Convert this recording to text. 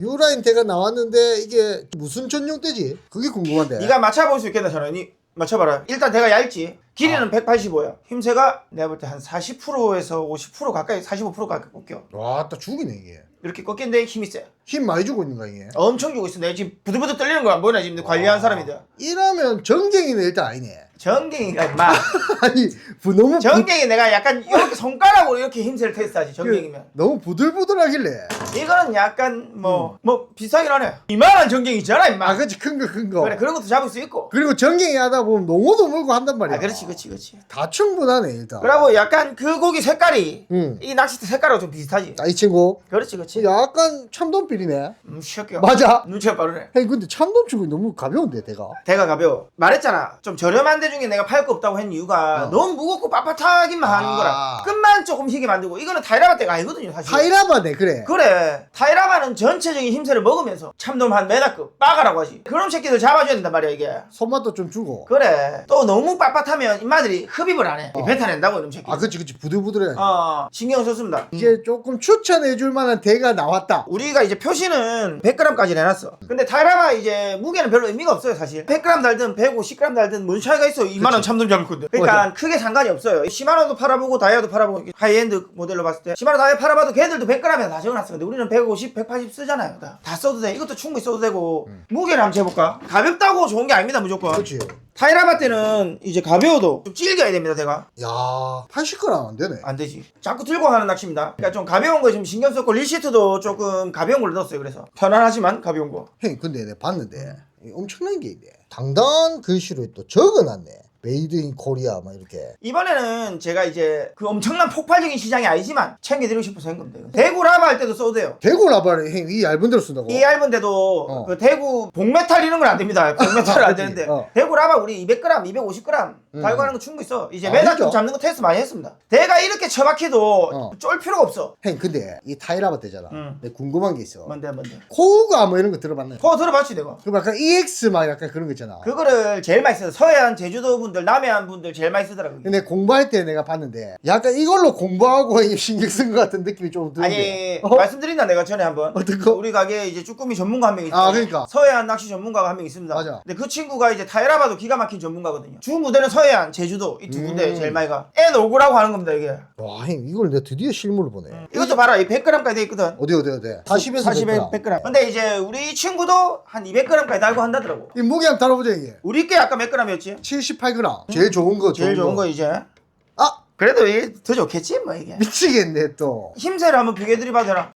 유라인 대가 나왔는데 이게 무슨 전용 대지? 그게 궁금한데. 네가 맞춰볼 수 있겠나 저는 이 맞춰봐라. 일단 내가 얇지. 길이는 185야. 힘새가 내가 볼 때 한 40%에서 50% 가까이 45% 가까이 꺾여. 와, 딱 죽이네 이게. 이렇게 꺾이는데 힘이 세. 힘 많이 주고 있는 거야 이게. 엄청 주고 있어. 내가 지금 부들부들 떨리는 거안 보이나 지금 관리한 사람이다. 이러면 전갱이는 일단 아니네. 전갱이가 임마. 아니 부- 너무 부, 전갱이 내가 약간 이렇게 손가락으로 이렇게 힘새를 테스트하지 전갱이면 너무 부들부들하길래. 이거는 약간 뭐 뭐 비슷하긴 하네 이만한 전갱이 있잖아 임마 아, 그렇지 큰 거 큰 거. 그래 그런 것도 잡을 수 있고 그리고 전갱이 하다 보면 농어도 물고 한단 말이야. 아 그렇지 그렇지 그렇지 다 충분하네 일단. 그리고 약간 그 고기 색깔이 응. 이 낚싯대 색깔하고 좀 비슷하지 아, 이 친구 그렇지 그렇지 약간 참돔필이네. 음 시끄러 맞아. 눈치가 빠르네 형 근데 참돔 치고 너무 가벼운데 대가. 대가 가벼워 말했잖아 좀 저렴한 데 중에 내가 팔 거 없다고 했는 이유가 어. 너무 무겁고 빳빳하기만 하는 아. 거라 끝만 조금 희게 만들고 이거는 타이라바 대가 아니거든요 사실 타이라바네 그래. 그래 타이라바는 전체적인 힘새를 먹으면서 참돔 한 메다급 빠가라고 하지 그런 새끼들 잡아줘야 된단 말이야 이게 손맛도 좀 주고. 그래 또 너무 빳빳하면 임마들이 흡입을 안해 어. 뱉어낸다고 이런 새끼 아 그치 그치 부들부들해. 어 신경 썼습니다 이제 조금 추천해줄 만한 대가 나왔다. 우리가 이제 표시는 100g까지 내놨어. 근데 타이라바 이제 무게는 별로 의미가 없어요, 사실. 100g 달든 150g 달든 뭔 차이가 있어. 2만원 참돔 잡을 건데. 그러니까 크게 상관 이 없어요. 10만원도 팔아보고 다이아도 팔아보고 하이엔드 모델로 봤을 때 10만원 다이아 팔아봐도 걔들도 100g에 다 적어놨어. 근데 우리는 150, 180 쓰잖아요. 다, 다 써도 돼. 이것도 충분히 써도 되고. 무게를 한번 재볼까? 가볍다고 좋은 게 아닙니다, 무조건. 그치. 타이라바 때는 이제 가벼워도 좀 질겨야 됩니다, 제가. 야 80g 안 되네. 안 되지. 자꾸 들고 하는 낚시입니다. 그러니까 좀 가벼운 거좀 신경 썼고 리시트도 조금 가벼운 걸 넣었어요. 그래서 편안하지만 가벼운 거. 형 근데 내가 봤는데 이 엄청난 게 있네. 당당한 글씨로 또 적어놨네. 메이드 인 코리아 막 이렇게. 이번에는 제가 이제 그 엄청난 폭발적인 시장이 아니지만 챙겨드리고 싶어서 한 겁니다. 이거. 대구 라바 할 때도 써도 돼요. 대구 라바를 형 이 얇은 데로 쓴다고. 이 얇은데도 어. 그 대구 복메탈 이런 건 안 됩니다. 복메탈 안 그치. 되는데 어. 대구 라바 우리 200g, 250g 음. 달고 하는 거 충분히 써. 이제 아, 메다급 진짜? 잡는 거 테스트 많이 했습니다. 대가 이렇게 처박혀도 어. 쫄 필요가 없어. 형 근데 이 타이 라바 되잖아. 응. 내가 궁금한 게 있어. 뭔데 뭔데. 코우가 뭐 이런 거 들어봤나요? 그거 들어봤지 내가. 그럼 약간 EX 막 약간 그런 거 있잖아. 그거를 제일 많이 써요. 서해안 제주도 분 들, 남해안 분들 제일 많이 쓰더라고요. 근데 공부할 때 내가 봤는데 약간 이걸로 공부하고 신경 쓴 것 같은 느낌이 좀 드는데. 아니 어? 말씀드린다 내가 전에 한번 어떤 거? 우리 가게에 이제 쭈꾸미 전문가 한 명 있어요 아, 그러니까. 서해안 낚시 전문가가 한 명 있습니다 맞아. 근데 그 친구가 이제 타이라바도 기가 막힌 전문가거든요 주 무대는 서해안 제주도 이 두 군데 음. 제일 많이 가 애 놀고라고 하는 겁니다 이게 와, 형 이걸 내가 드디어 실물로 보네. 이것도 봐라 이 100g까지 돼 있거든 어디 어디 어디? 40에서 40에 100g 근데 이제 우리 친구도 한 200g까지 달고 한다더라고 이 무게 한번 다뤄보자 이게. 우리 게 아까 몇 g이었지? 78g. 제일 좋은 거. 제일 좋은 거 이제 아 그래도 이게 더 좋겠지 뭐 이게 미치겠네 또. 힘새를 한번 비교해드리 봐도 되나?